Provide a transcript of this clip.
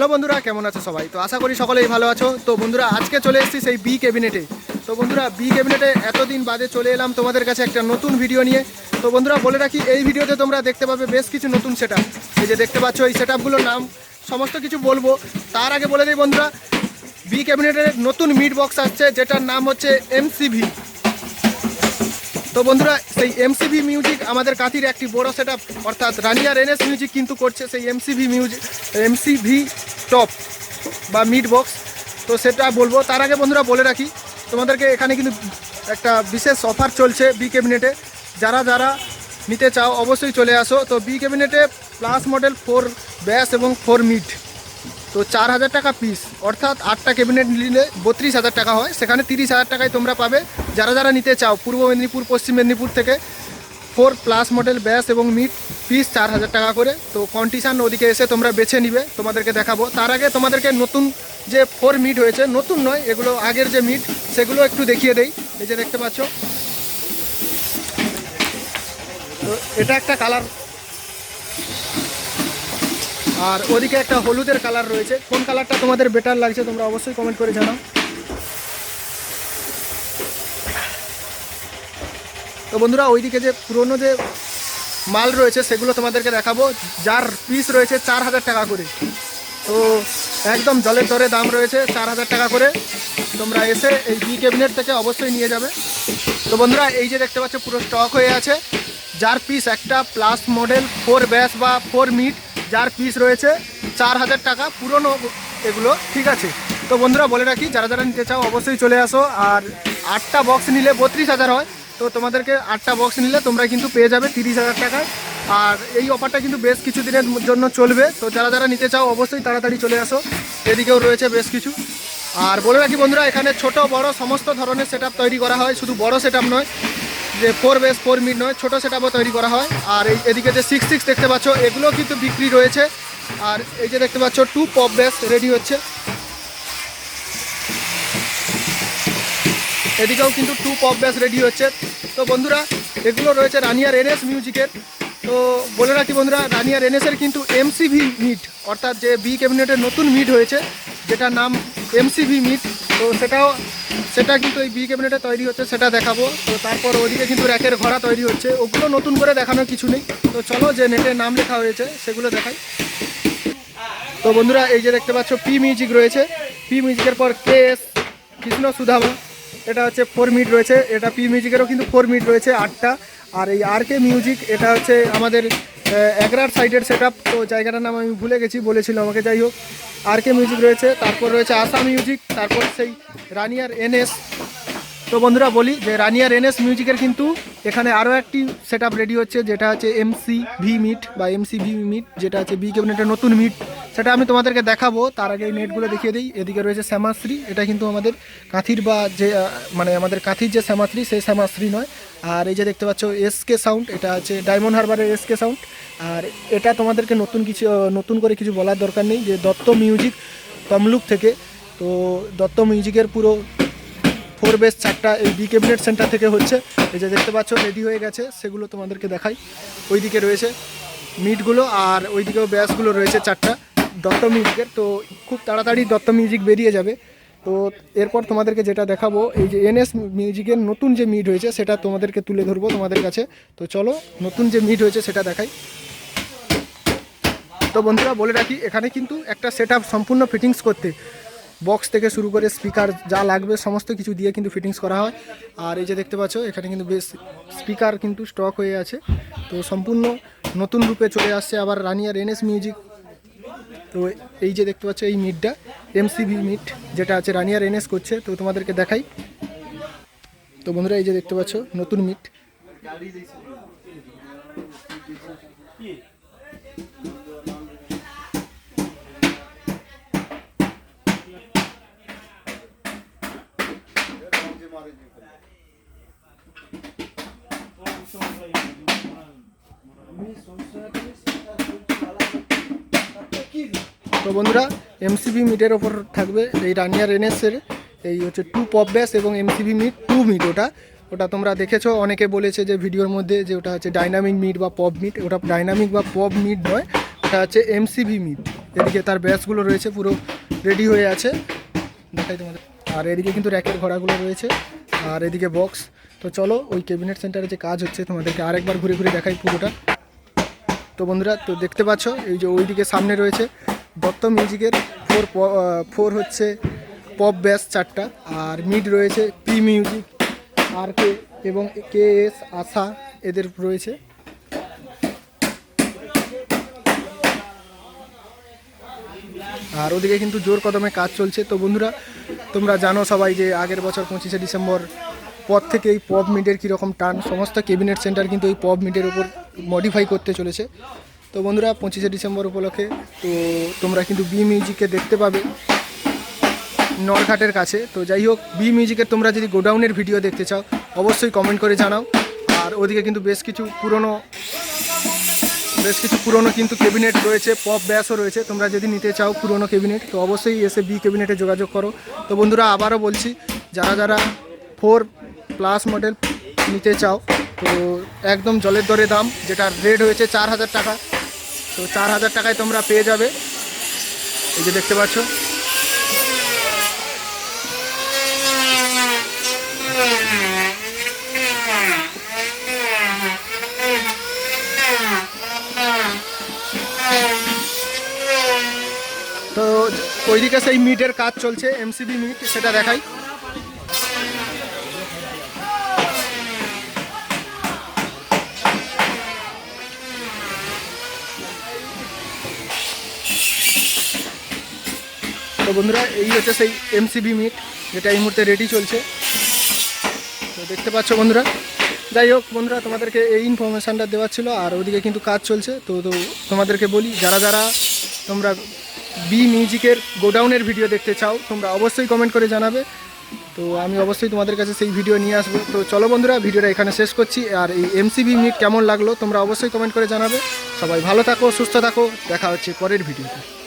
Hello বন্ধুরা, কেমন আছো সবাই? তো আশা করি সকলেই ভালো আছো। তো বন্ধুরা, আজকে চলে এসেছি সেই বি ক্যাবিনেটে তো বন্ধুরা বি ক্যাবিনেটে এতদিন বাদে চলে এলাম তোমাদের কাছে একটা নতুন ভিডিও নিয়ে। তো বন্ধুরা, বলে রাখি, এই ভিডিওতে তোমরা দেখতে পাবে বেশ কিছু নতুন সেট এই যে দেখতে পাচ্ছ, এই সেট নাম সমস্ত কিছু বলব। তার আগে বলে দিই বন্ধুরা বি ক্যাবিনেটের নতুন মিট বক্স আসছে, যেটার নাম হচ্ছে এমসিভি তো বন্ধুরা, সেই এমসিভি মিউজিক আমাদের কাঁথির একটি বড় সেট অর্থাৎ রানিয়া রেনেস মিউজিক কিন্তু করছে সেই এমসিভি মিউজিক এমসিভি টপ বা মিড বক্স তো সেটা বলব। তার আগে বন্ধুরা বলে রাখি, তোমাদেরকে এখানে কিন্তু একটা বিশেষ অফার চলছে বি ক্যাবিনেটে যারা যারা নিতে চাও, অবশ্যই চলে আসো। তো বি ক্যাবিনেটে প্লাস মডেল ফোর ব্যাস এবং ফোর মিড তো চার হাজার টাকা পিস অর্থাৎ আটটা ক্যাবিনেট নিলে বত্রিশ হাজার টাকা হয়। সেখানে তিরিশ হাজার টাকায় তোমরা পাবে। যারা যারা নিতে চাও, পূর্ব মেদিনীপুর, পশ্চিম মেদিনীপুর থেকে ফোর প্লাস মডেল ব্যাস এবং মিট পিস চার হাজার টাকা করে। তো কন্ডিশান ওদিকে এসে তোমরা বেছে নিবে, তোমাদেরকে দেখাবো। তার আগে তোমাদেরকে নতুন যে ফোর মিট হয়েছে, নতুন নয়, এগুলো আগের যে মিট সেগুলো একটু দেখিয়ে দেই। এই যে দেখতে পাচ্ছ। তো এটা একটা কালার আর ওদিকে একটা হলুদের কালার রয়েছে। কোন কালারটা তোমাদের বেটার লাগছে, তোমরা অবশ্যই কমেন্ট করে জানাও। তো বন্ধুরা, ওইদিকে যে পুরনো যে মাল রয়েছে, সেগুলো তোমাদেরকে দেখাবো। যার পিস রয়েছে চার হাজার টাকা করে। তো একদম জলের দরে দাম রয়েছে চার হাজার টাকা করে। তোমরা এসে এই বি ক্যাবিনেট থেকে অবশ্যই নিয়ে যাবে। তো বন্ধুরা, এই যে দেখতে পাচ্ছ, পুরো স্টক হয়ে আছে। যার পিস একটা প্লাস মডেল ফোর ব্যাস বা ফোর মিট যার পিস রয়েছে চার হাজার টাকা, পুরনো এগুলো, ঠিক আছে? তো বন্ধুরা, বলে রাখি, যারা যারা নিতে চাও, অবশ্যই চলে আসো। আর আটটা বক্স নিলে বত্রিশ হাজার হয়। তো তোমাদেরকে আটটা বক্স নিলে তোমরা কিন্তু পেয়ে যাবে তিরিশ হাজার টাকায়। আর এই অফারটা কিন্তু বেশ কিছু দিনের জন্য চলবে। তো যারা যারা নিতে চাও অবশ্যই তাড়াতাড়ি চলে আসো। এদিকেও রয়েছে বেশ কিছু। আর বলে রাখি বন্ধুরা, এখানে ছোট, বড় সমস্ত ধরনের সেট তৈরি করা হয়। শুধু বড় সেট নয়, যে ফোর বেস ফোর মিড নয়, ছোটো সেটআপও তৈরি করা হয়। আর এই এদিকে যে সিক্স সিক্স দেখতে পাচ্ছ এগুলো কিন্তু বিক্রি রয়েছে। আর এই যে দেখতে পাচ্ছ টু পপ বেস রেডি হচ্ছে। এদিকেও কিন্তু টু পপ ব্যাস রেডি হচ্ছে। তো বন্ধুরা, এগুলো রয়েছে রানিয়ার এনএস মিউজিকের। তো বলে রাখি বন্ধুরা, রানিয়ার এনএসের কিন্তু এমসিভি মিট, অর্থাৎ যে বি ক্যাবিনেটের নতুন মিট হয়েছে, যেটার নাম এমসিভি মিট, তো সেটাও, সেটা কিন্তু এই বি ক্যাবিনেটে তৈরি হচ্ছে, সেটা দেখাবো। তো তারপর ওদিকে কিন্তু র্যাকের ঘোড়া তৈরি হচ্ছে, ওগুলো নতুন করে দেখানোর কিছু নেই। তো চলো যে নেটে নাম লেখা হয়েছে, সেগুলো দেখাই। তো বন্ধুরা, এই যে দেখতে পাচ্ছ, পি মিউজিক রয়েছে। পি মিউজিকের পর কে এস, কৃষ্ণ সুধামা। এটা হচ্ছে ফোর মিট রয়েছে, এটা পি মিউজিকেরও কিন্তু ফোর মিট রয়েছে আটটা। আর এই আর কে মিউজিক এটা হচ্ছে আমাদের এগরার সাইডের সেট তো জায়গাটার নাম আমি ভুলে গেছি, বলেছিল আমাকে, যাই হোক। আর কে মিউজিক রয়েছে, তারপর রয়েছে আসাম মিউজিক তারপর সেই রানিয়ার এনএস তো বন্ধুরা বলি যে রানিয়ার এনএস মিউজিকের কিন্তু এখানে আরও একটি সেট রেডি হচ্ছে, যেটা হচ্ছে এমসি ভি মিট বা এমসি ভি মিট যেটা হচ্ছে বি ক্যাবিনেটের নতুন মিট সেটা আমি তোমাদেরকে দেখাবো, তার আগে এই নেটগুলো দেখিয়ে দিই। এদিকে রয়েছে শ্যামাশ্রী, এটা কিন্তু আমাদের কাঁথির বা যে মানে আমাদের কাঁথির যে শ্যামাশ্রী, সেই শ্যামাশ্রী নয়। আর এই যে দেখতে পাচ্ছ এসকে সাউন্ড এটা হচ্ছে ডায়মন্ড হারবারের এসকে সাউন্ড আর এটা তোমাদেরকে নতুন কিছু নতুন করে কিছু বলার দরকার নেই, যে দত্ত মিউজিক তমলুক থেকে। তো দত্ত মিউজিকের পুরো ফোর বেস চারটা এই বি ক্যাবিনেট সেন্টার থেকে হচ্ছে। এই যে দেখতে পাচ্ছ রেডি হয়ে গেছে। সেগুলো তোমাদেরকে দেখাই। ওইদিকে রয়েছে মিটগুলো আর ওইদিকেও ব্যাসগুলো রয়েছে চারটা। দত্ত মিউজিকের তো খুব তাড়াতাড়ি দত্ত মিউজিক বেরিয়ে যাবে। তো এরপর তোমাদেরকে যেটা দেখাবো, এই যে এনএস মিউজিকের নতুন যে মিট হয়েছে, সেটা তোমাদেরকে তুলে ধরবো তোমাদের কাছে। তো চলো, নতুন যে মিট হয়েছে, সেটা দেখাই। তো বন্ধুরা, বলে রাখি, এখানে কিন্তু একটা সেট সম্পূর্ণ ফিটিংস করতে। বক্স থেকে শুরু করে স্পিকার যা লাগবে, সমস্ত কিছু দিয়ে কিন্তু ফিটিংস করা হয়। আর এই যে দেখতে পাচ্ছ, এখানে কিন্তু বেশ স্পিকার কিন্তু স্টক হয়ে আছে। তো সম্পূর্ণ নতুন রূপে চলে আসছে আবার রানিয়ার এনএস মিউজিক তো এই যে দেখতে পাচ্ছ, এই মিটটা এমসিবি মিট যেটা আছে রানিয়ার এনএস করছে। তো তোমাদেরকে দেখাই। তো বন্ধুরা, এই যে দেখতে পাচ্ছ, নতুন মিট। তো বন্ধুরা এমসিবি মিটের ওপর থাকবে এই রানিয়ার এনএসের এই হচ্ছে টু পপ ব্যাস এবং এমসিবি মিট টু মিট ওটা। ওটা তোমরা দেখেছ, অনেকে বলেছে যে ভিডিওর মধ্যে যে ওটা হচ্ছে ডাইনামিক মিট বা পপ মিট ওটা ডাইনামিক বা পপ মিট নয়, ওটা হচ্ছে এমসিবি মিট এদিকে তার ব্যাসগুলো রয়েছে, পুরো রেডি হয়ে আছে। দেখাই তোমাদের। আর এদিকে কিন্তু র্যাকের ঘোড়াগুলো রয়েছে, আর এদিকে বক্স তো চলো, ওই ক্যাবিনেট সেন্টারে যে কাজ হচ্ছে, তোমাদেরকে আরেকবার ঘুরে ঘুরে দেখাই পুরোটা। তো বন্ধুরা, তো দেখতে পাচ্ছ, এই যে ওইদিকে সামনে রয়েছে দত্ত মিউজিকের ফোর ফোর হচ্ছে পপ ব্যাস চারটা, আর মিড রয়েছে পি মিউজিক আর কে এবং কে এস আশা এদের রয়েছে। আর ওদিকে কিন্তু জোর কদমে কাজ চলছে। তো বন্ধুরা তোমরা জানো সবাই যে আগের বছর পঁচিশে ডিসেম্বর পর থেকে এই পপ মিডের কীরকম টান, সমস্ত ক্যাবিনেট সেন্টার কিন্তু এই পপ মিডের উপর মডিফাই করতে চলেছে। তো বন্ধুরা, পঁচিশে ডিসেম্বর উপলক্ষে তো তোমরা কিন্তু বি মিউজিকে দেখতে পাবে নরঘাটের কাছে। তো যাই হোক বি মিউজিকের তোমরা যদি গোডাউনের ভিডিও দেখতে চাও, অবশ্যই কমেন্ট করে জানাও। আর ওদিকে কিন্তু বেশ কিছু পুরনো বেশ কিছু পুরনো কিন্তু ক্যাবিনেট রয়েছে পপ ব্যাসও রয়েছে। তোমরা যদি নিতে চাও পুরনো ক্যাবিনেট তো অবশ্যই এসে বি ক্যাবিনেটে যোগাযোগ করো। তো বন্ধুরা, আবারও বলছি, যারা যারা ফোর প্লাস মডেল নিতে চাও, তো একদম জলের দরে দাম, যেটা রেট হয়েছে চার হাজার টাকা। তো চার হাজার টাকায় তোমরা পেয়ে যাবে। এই যে দেখতে পাচ্ছ তো ওইদিকে সেই মিটের কাজ চলছে এমসিবি মিট, সেটা দেখাই। তো বন্ধুরা, এই হচ্ছে সেই এমসিবি মিট, যেটা এই মুহূর্তে রেডি চলছে। তো দেখতে পাচ্ছ বন্ধুরা, যাই হোক বন্ধুরা, তোমাদেরকে এই ইনফরমেশানটা দেওয়ার ছিল, আর ওদিকে কিন্তু কাজ চলছে। তো তো তোমাদেরকে বলি, যারা যারা তোমরা বি মিউজিকের গোডাউনের ভিডিও দেখতে চাও, তোমরা অবশ্যই কমেন্ট করে জানাবে। তো আমি অবশ্যই তোমাদের কাছে সেই ভিডিও নিয়ে আসব। তো চলো বন্ধুরা ভিডিওটা এখানে শেষ করছি। আর এই এমসিবি মিট কেমন লাগল, তোমরা অবশ্যই কমেন্ট করে জানাবে। সবাই ভালো থাকো, সুস্থ থাকো। দেখা হচ্ছে পরের ভিডিওতে